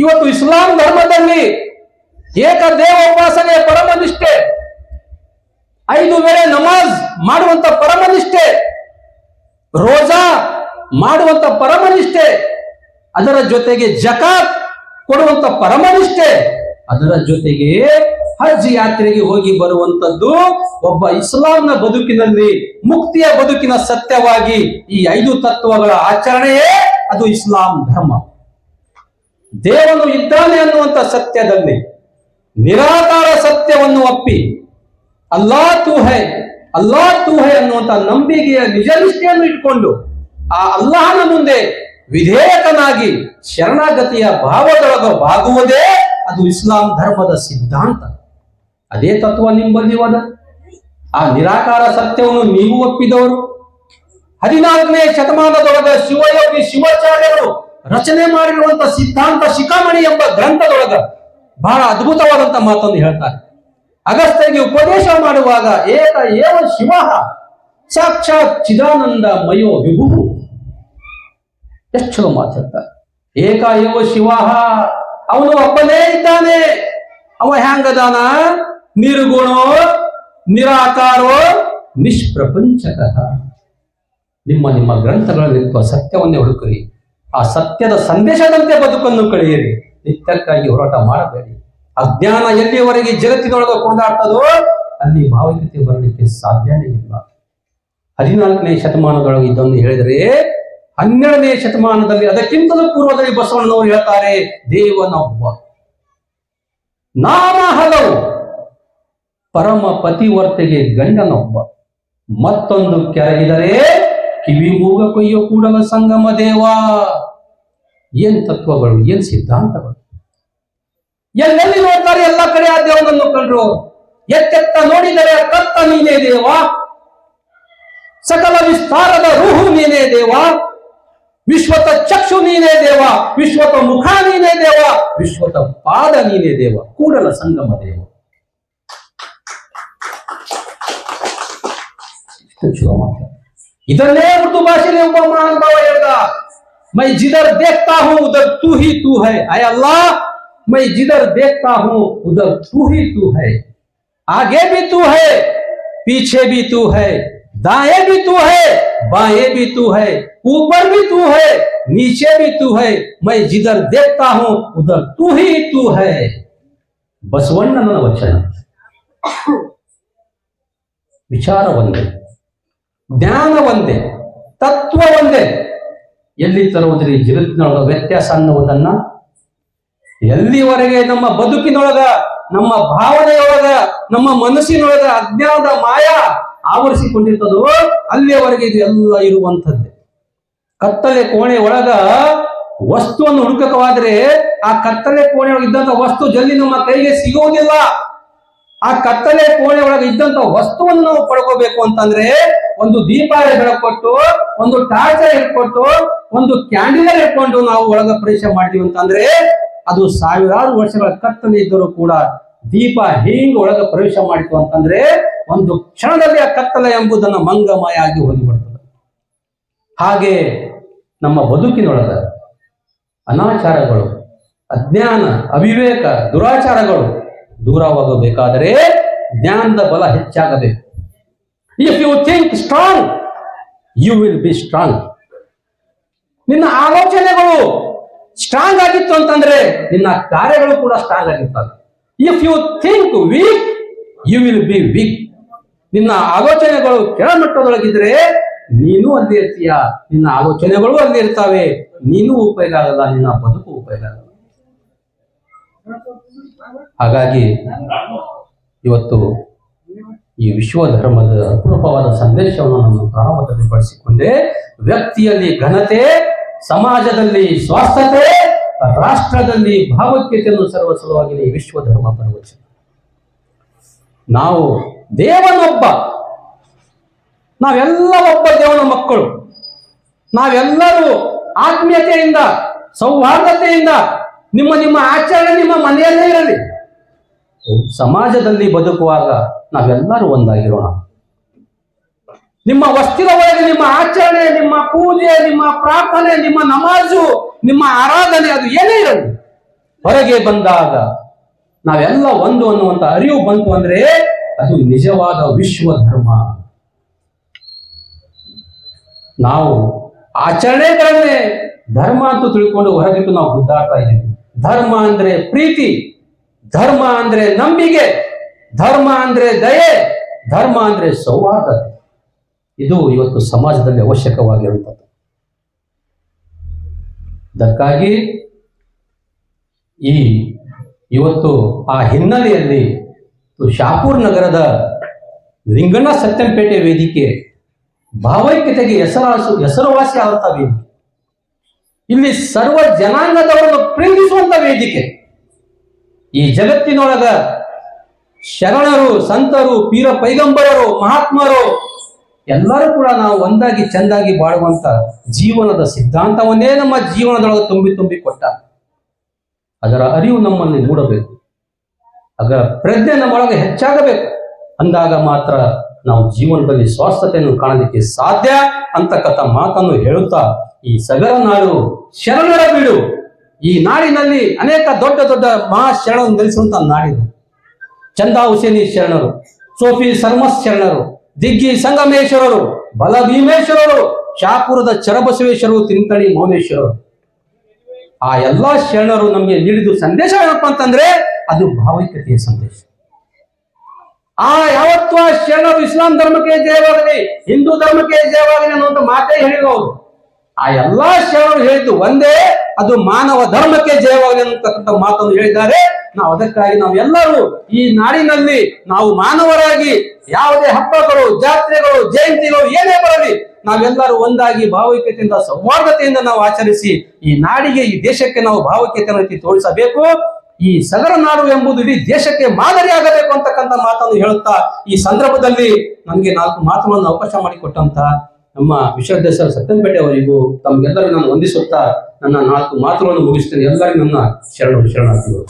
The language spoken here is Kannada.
ಇವತ್ತು ಇಸ್ಲಾಂ ಧರ್ಮದಲ್ಲಿ ಏಕ ದೇವ ಉಪಾಸನೆ ಪರಮನಿಷ್ಠೆ ಐದು ವೇಳೆ ನಮಾಜ್ ಮಾಡುವಂತ ಪರಮನಿಷ್ಠೆ ರೋಜಾ ಮಾಡುವಂತ ಪರಮನಿಷ್ಠೆ ಅದರ ಜೊತೆಗೆ ಜಕಾತ್ ಕೊಡುವಂತ ಪರಮನಿಷ್ಠೆ ಅದರ ಜೊತೆಗೆ ಹಜ್ ಯಾತ್ರೆಗೆ ಹೋಗಿ ಬರುವಂತದ್ದು ಒಬ್ಬ ಇಸ್ಲಾಂನ ಬದುಕಿನಲ್ಲಿ ಮುಕ್ತಿಯ ಬದುಕಿನ ಸತ್ಯವಾಗಿ ಈ ಐದು ತತ್ವಗಳ ಆಚರಣೆಯೇ ಅದು ಇಸ್ಲಾಂ ಧರ್ಮ. ದೇವನು ಇದ್ದಾನೆ ಅನ್ನುವಂತ ಸತ್ಯದಲ್ಲಿ ನಿರಾಕಾರ ಸತ್ಯವನ್ನು ಒಪ್ಪಿ ಅಲ್ಲಾ ತೂಹೆ ಅಲ್ಲಾ ತೂಹೆ ಅನ್ನುವಂಥ ನಂಬಿಕೆಯ ನಿಜ ನಿಷ್ಠೆಯನ್ನು ಇಟ್ಕೊಂಡು ಆ ಅಲ್ಲಾಹನ ಮುಂದೆ ವಿಧೇಯಕನಾಗಿ ಶರಣಾಗತಿಯ ಭಾವದೊಳಗ ಬಾಗುವುದೇ ಅದು ಇಸ್ಲಾಂ ಧರ್ಮದ ಸಿದ್ಧಾಂತ. ಅದೇ ತತ್ವ ನಿಮ್ಮಲ್ಲಿ ಹೋದ ಆ ನಿರಾಕಾರ ಸತ್ಯವನ್ನು ನೀವು ಒಪ್ಪಿದವರು. ಹದಿನಾಲ್ಕನೇ ಶತಮಾನದೊಳಗ ಶಿವಯೋಗಿ ಶಿವಾಚಾರ್ಯರು ರಚನೆ ಮಾಡಿರುವಂತ ಸಿದ್ಧಾಂತ ಶಿಖಾಮಣಿ ಎಂಬ ಗ್ರಂಥದೊಳಗ ಬಹಳ ಅದ್ಭುತವಾದಂತ ಮಾತನ್ನು ಹೇಳ್ತಾರೆ. ಅಗಸ್ತ್ಯಗೆ ಉಪದೇಶ ಮಾಡುವಾಗ ಏಕ ಏವ ಶಿವ ಸಾಕ್ಷಾತ್ ಚಿದಾನಂದ ಮಯೋ ವಿಭು ಎಷ್ಟು ಮಾತು ಹೇಳ್ತಾರೆ. ಏಕ ಏವ ಶಿವ, ಅವನು ಒಬ್ಬನೇ ಇದ್ದಾನೆ. ಅವ ಹ್ಯಾಂಗದಾನ? ನಿರ್ಗುಣೋ, ನಿರಾಕಾರೋ, ನಿಷ್ಪ್ರಪಂಚಕಃ. ನಿಮ್ಮ ನಿಮ್ಮ ಗ್ರಂಥಗಳಲ್ಲಿರುವ ಸತ್ಯವನ್ನೇ ಹುಡುಕರಿ. ಆ ಸತ್ಯದ ಸಂದೇಶದಂತೆ ಬದುಕನ್ನು ಕಳೆಯಿರಿ. ನಿತ್ಯಕ್ಕಾಗಿ ಹೋರಾಟ ಮಾಡಬೇಡಿ. ಅಜ್ಞಾನ ಎಲ್ಲಿಯವರೆಗೆ ಜಗತ್ತಿನೊಳಗೆ ಕೊಂಡಾಡ್ತದೋ ಅಲ್ಲಿ ಭಾವೈಕ್ಯತೆ ಬರಲಿಕ್ಕೆ ಸಾಧ್ಯನೇ ಇಲ್ಲ. ಹದಿನಾಲ್ಕನೇ ಶತಮಾನದೊಳಗೆ ಇದನ್ನು ಹೇಳಿದರೆ, ಹನ್ನೆರಡನೇ ಶತಮಾನದಲ್ಲಿ ಅದಕ್ಕಿಂತಲೂ ಪೂರ್ವದಲ್ಲಿ ಬಸವಣ್ಣನವರು ಹೇಳ್ತಾರೆ ದೇವನೊಬ್ಬ ನಾಮ ಹಲವು ಪರಮ ಪತಿವರ್ತೆಗೆ ಗಂಡನೊಬ್ಬ. ಮತ್ತೊಂದು ಕೆರಗಿದರೆ ಕಿವಿ ಮೂಗ ಕೊಯ್ಯ ಕೂಡಲ ಸಂಗಮ ದೇವ. ಏನ್ ತತ್ವಗಳು, ಏನ್ ಸಿದ್ಧಾಂತಗಳು? ಎಲ್ಲೆಲ್ಲಿ ನೋಡ್ತಾರೆ ಎಲ್ಲ ಕಡೆ ಆ ದೇವನನ್ನು ಕಂಡ್ರು? ಎತ್ತೆತ್ತ ನೋಡಿದರೆ ಕತ್ತ ನೀನೇ ದೇವ. ಸಕಲ ವಿಸ್ತಾರದ ರೂಹು ನೀನೇ ದೇವ. ವಿಶ್ವತ ಚಕ್ಷು ನೀನೇ ದೇವ. ವಿಶ್ವತ ಮುಖ ನೀನೇ ದೇವ. ವಿಶ್ವತ ಪಾದ ನೀನೇ ದೇವ. ಕೂಡಲ ಸಂಗಮ ದೇವ. ಎಷ್ಟು इधर उर्दू भाषी ने उपमान बाबा मैं जिधर देखता हूँ उधर तू ही तू है आय अल्लाह मैं जिधर देखता हूँ उधर तू ही तू है आगे भी तू है पीछे भी तू है दाएँ भी तू है बाएँ भी तू है ऊपर भी तू है नीचे भी तू है मैं जिधर देखता हूँ उधर तू ही तू है बसवन्न वचन विचार बन गई ಜ್ಞಾನ ಒಂದೇ, ತತ್ವ ಒಂದೇ. ಎಲ್ಲಿ ತರುವುದ್ರಿ ಜಗತ್ತಿನೊಳಗ ವ್ಯತ್ಯಾಸ ಅನ್ನುವುದನ್ನ ಎಲ್ಲಿವರೆಗೆ ನಮ್ಮ ಬದುಕಿನೊಳಗ, ನಮ್ಮ ಭಾವನೆಯೊಳಗ, ನಮ್ಮ ಮನಸ್ಸಿನೊಳಗ ಅಜ್ಞಾನದ ಮಾಯ ಆವರಿಸಿಕೊಂಡಿರ್ತದೋ, ಅಲ್ಲಿಯವರೆಗೆ ಇದು ಎಲ್ಲ ಇರುವಂಥದ್ದೇ. ಕತ್ತಲೆ ಕೋಣೆ ಒಳಗ ವಸ್ತುವನ್ನು ಹುಡುಕವಾದ್ರೆ ಆ ಕತ್ತಲೆ ಕೋಣೆ ಒಳಗೆ ಇದ್ದಂತ ವಸ್ತು ಜಲ್ದಿ ನಮ್ಮ ಕೈಗೆ ಸಿಗೋದಿಲ್ಲ ಆ ಕತ್ತಲೆ ಕೋಣೆ ಒಳಗೆ ಇದ್ದಂತ ವಸ್ತುವನ್ನು ನಾವು ಪಡ್ಕೋಬೇಕು ಅಂತಂದ್ರೆ ಒಂದು ದೀಪ ಕೊಟ್ಟು, ಒಂದು ಟಾರ್ಚ್ ಹಿಡ್ಕೊಟ್ಟು ಒಂದು ಕ್ಯಾಂಡಲ್ ಇಟ್ಕೊಂಡು ನಾವು ಒಳಗ ಪ್ರವೇಶ ಮಾಡ್ತೀವಿ ಅಂತಂದ್ರೆ ಅದು ಸಾವಿರಾರು ವರ್ಷಗಳ ಕತ್ತಲೆ ಇದ್ದರೂ ಕೂಡ ದೀಪ ಹಿಂಗ್ ಒಳಗ ಪ್ರವೇಶ ಮಾಡಿತು ಅಂತಂದ್ರೆ ಒಂದು ಕ್ಷಣದಲ್ಲಿ ಆ ಕತ್ತಲೆ ಎಂಬುದನ್ನ ಮಂಗಮಯ ಆಗಿ ಹೋಗಿಬಿಡ್ತದೆ. ಹಾಗೆ ನಮ್ಮ ಬದುಕಿನೊಳಗ ಅನಾಚಾರಗಳು, ಅಜ್ಞಾನ, ಅವಿವೇಕ, ದುರಾಚಾರಗಳು ದೂರವಾಗಬೇಕಾದರೆ ಜ್ಞಾನದ ಬಲ ಹೆಚ್ಚಾಗಬೇಕು. If you think strong you will be strong ನಿನ್ನ ಆಲೋಚನೆಗಳು ಸ್ಟ್ರಾಂಗ್ ಆಗಿತ್ತು ಅಂತಂದ್ರೆ ನಿನ್ನ ಕಾರ್ಯಗಳು ಕೂಡ ಸ್ಟ್ರಾಂಗ್ ಆಗಿರ್ತವೆ. If you think weak you will be weak ನಿನ್ನ ಆಲೋಚನೆಗಳು ಕೆಳಮಟ್ಟದೊಳಗಿದ್ರೆ ನೀನು ಅಲ್ಲಿ ಇರ್ತೀಯ. ನಿನ್ನ ಆಲೋಚನೆಗಳು ಅಲ್ಲಿ ಇರ್ತಾವೆ. ನೀನು ಉಪಯೋಗ ಆಗಲ್ಲ, ನಿನ್ನ ಬದುಕು ಉಪಯೋಗ ಆಗಲ್ಲ. ಹಾಗಾಗಿ ಇವತ್ತು ಈ ವಿಶ್ವ ಧರ್ಮದ ಅಪರೂಪವಾದ ಸಂದೇಶವನ್ನು ನಾನು ಪ್ರಾರಂಭದಲ್ಲಿ ಬಳಸಿಕೊಂಡೆ ವ್ಯಕ್ತಿಯಲ್ಲಿ ಘನತೆ, ಸಮಾಜದಲ್ಲಿ ಸ್ವಾಸ್ಥತೆ ರಾಷ್ಟ್ರದಲ್ಲಿ ಭಾವೈಕ್ಯತೆಯನ್ನು ಸರ್ವ ಸಲುವಾಗಿ ವಿಶ್ವ ಧರ್ಮ ಪ್ರವಚನ. ನಾವು ದೇವನೊಬ್ಬ. ನಾವೆಲ್ಲ ಒಬ್ಬ ದೇವನ ಮಕ್ಕಳು. ನಾವೆಲ್ಲರೂ ಆತ್ಮೀಯತೆಯಿಂದ, ಸೌಹಾರ್ದತೆಯಿಂದ, ನಿಮ್ಮ ನಿಮ್ಮ ಆಚರಣೆ, ನಿಮ್ಮ ಮನೆಯಲ್ಲೇ ಸಮಾಜದಲ್ಲಿ ಬದುಕುವಾಗ ನಾವೆಲ್ಲರೂ ಒಂದಾಗಿರೋಣ. ನಿಮ್ಮ ವಸ್ತಿನ ಒಳಗೆ ನಿಮ್ಮ ಆಚರಣೆ, ನಿಮ್ಮ ಪೂಜೆ, ನಿಮ್ಮ ಪ್ರಾರ್ಥನೆ, ನಿಮ್ಮ ನಮಾಜು, ನಿಮ್ಮ ಆರಾಧನೆ ಅದು ಏನೇ ಇರಲಿ, ಹೊರಗೆ ಬಂದಾಗ ನಾವೆಲ್ಲ ಒಂದು ಅನ್ನುವಂತ ಅರಿವು ಬಂತು ಅಂದ್ರೆ ಅದು ನಿಜವಾದ ವಿಶ್ವ ಧರ್ಮ ನಾವು ಆಚರಣೆಗಳನ್ನೇ ಧರ್ಮ ಅಂತ ತಿಳ್ಕೊಂಡು ಹೊರಗಿಟ್ಟು ನಾವು ಗುದ್ದಾಡ್ತಾ ಇದ್ದೀವಿ. ಧರ್ಮ ಅಂದ್ರೆ ಪ್ರೀತಿ. ಧರ್ಮ ಅಂದ್ರೆ ನಂಬಿಕೆ, ಧರ್ಮ ಅಂದ್ರೆ ದಯೆ, ಧರ್ಮ ಅಂದ್ರೆ ಸೌಹಾರ್ದತೆ ಇದು ಇವತ್ತು ಸಮಾಜದಲ್ಲಿ ಅವಶ್ಯಕವಾಗಿರುವಂಥದ್ದು ಅದಕ್ಕಾಗಿ ಈ ಇವತ್ತು ಆ ಹಿನ್ನೆಲೆಯಲ್ಲಿ ಶಾಪೂರ್ ನಗರದ ಲಿಂಗಣ್ಣ ಸತ್ಯಂಪೇಟೆ ವೇದಿಕೆ ಭಾವೈಕ್ಯತೆಗೆ ಹೆಸರಾಸು ಹೆಸರುವಾಸಿ ಆದಂತ ವೇದಿಕೆ. ಇಲ್ಲಿ ಸರ್ವ ಜನಾಂಗದವರನ್ನು ಪ್ರೀತಿಸುವಂತ ವೇದಿಕೆ. ಈ ಜಗತ್ತಿನೊಳಗ ಶರಣರು, ಸಂತರು, ಪೀರ ಪೈಗಂಬರರು, ಮಹಾತ್ಮರು ಎಲ್ಲರೂ ಕೂಡ ನಾವು ಒಂದಾಗಿ ಚೆಂದಾಗಿ ಬಾಳುವಂತ ಜೀವನದ ಸಿದ್ಧಾಂತವನ್ನೇ ನಮ್ಮ ಜೀವನದೊಳಗೆ ತುಂಬಿ ತುಂಬಿ ಕೊಟ್ಟ. ಅದರ ಅರಿವು ನಮ್ಮಲ್ಲಿ ಮೂಡಬೇಕು. ಅದರ ಪ್ರಜ್ಞೆ ನಮ್ಮೊಳಗೆ ಹೆಚ್ಚಾಗಬೇಕು. ಅಂದಾಗ ಮಾತ್ರ ನಾವು ಜೀವನದಲ್ಲಿ ಸ್ವಾಸ್ಥತೆಯನ್ನು ಕಾಣಲಿಕ್ಕೆ ಸಾಧ್ಯ ಅಂತಕ್ಕಂಥ ಮಾತನ್ನು ಹೇಳುತ್ತಾ ಈ ಸಗರ ನಾಡು ಶರಣರ ಬೀಡು. ಈ ನಾಡಿನಲ್ಲಿ ಅನೇಕ ದೊಡ್ಡ ದೊಡ್ಡ ಮಹಾ ಶರಣರು ಗಳಿಸುವಂತ ನಾಡಿದು. ಚಂದಾ ಹುಸೇನಿ ಶರಣರು, ಸೋಫಿ ಸರ್ಮಸ್ ಶರಣರು, ದಿಗ್ಗಿ ಸಂಗಮೇಶ್ವರರು ಬಲ ಭೀಮೇಶ್ವರರು ಶಾಪುರದ ಚರಬಸವೇಶ್ವರರು ತಿಂತಳಿ ಮೌನೇಶ್ವರರು ಆ ಎಲ್ಲಾ ಶರಣರು ನಮಗೆ ನೀಡಿದ ಸಂದೇಶ ಏನಪ್ಪ ಅಂತಂದ್ರೆ ಅದು ಭಾವೈಕ್ಯತೆಯ ಸಂದೇಶ. ಆ ಯಾವತ್ತು ಆ ಶರಣರು ಇಸ್ಲಾಂ ಧರ್ಮಕ್ಕೆ ಜಯವಾಗಲಿ ಹಿಂದೂ ಧರ್ಮಕ್ಕೆ ಜಯವಾಗಲಿ ಒಂದು ಮಾತೇ ಹೇಳಿರೋರು ಆ ಎಲ್ಲಾ ಶರಣರು ಹೇಳಿದ್ದು ಒಂದೇ ಅದು ಮಾನವ ಧರ್ಮಕ್ಕೆ ಜಯವಾಗಲಿ ಅಂತಕ್ಕಂಥ ಮಾತನ್ನು ಹೇಳಿದ್ದಾರೆ. ನಾವು ಅದಕ್ಕಾಗಿ ನಾವೆಲ್ಲರೂ ಈ ನಾಡಿನಲ್ಲಿ ನಾವು ಮಾನವರಾಗಿ ಯಾವುದೇ ಹಬ್ಬಗಳು, ಜಾತ್ರೆಗಳು, ಜಯಂತಿಗಳು ಏನೇ ಬರಲಿ, ನಾವೆಲ್ಲರೂ ಒಂದಾಗಿ ಭಾವೈಕ್ಯತೆಯಿಂದ, ಸೌಹಾರ್ದತೆಯಿಂದ ನಾವು ಆಚರಿಸಿ ಈ ನಾಡಿಗೆ, ಈ ದೇಶಕ್ಕೆ ನಾವು ಭಾವೈಕ್ಯತೆಯನ್ನು ತೋರಿಸಬೇಕು. ಈ ಸಗರ ನಾಡು ಎಂಬುದು ಇಡೀ ದೇಶಕ್ಕೆ ಮಾದರಿಯಾಗಬೇಕು ಅಂತಕ್ಕಂಥ ಮಾತನ್ನು ಹೇಳುತ್ತಾ, ಈ ಸಂದರ್ಭದಲ್ಲಿ ನನಗೆ ನಾಲ್ಕು ಮಾತುಗಳನ್ನು ಅವಕಾಶ ಮಾಡಿಕೊಟ್ಟಂತ ನಮ್ಮ ವಿಶ್ವಾಧ್ಯಕ್ಷರ ಸತ್ಯಂಪೇಟೆ ಅವರಿಗೂ ತಮಗೆಲ್ಲರೂ ನಾನು ವಂದಿಸುತ್ತಾ ನನ್ನ ನಾಲ್ಕು ಮಾತುಗಳನ್ನು ಮುಗಿಸ್ತೇನೆ. ಎಲ್ಲರಿಗೂ ನನ್ನ ಶರಣು ಶರಣಾರ್ಥಿಗಳು.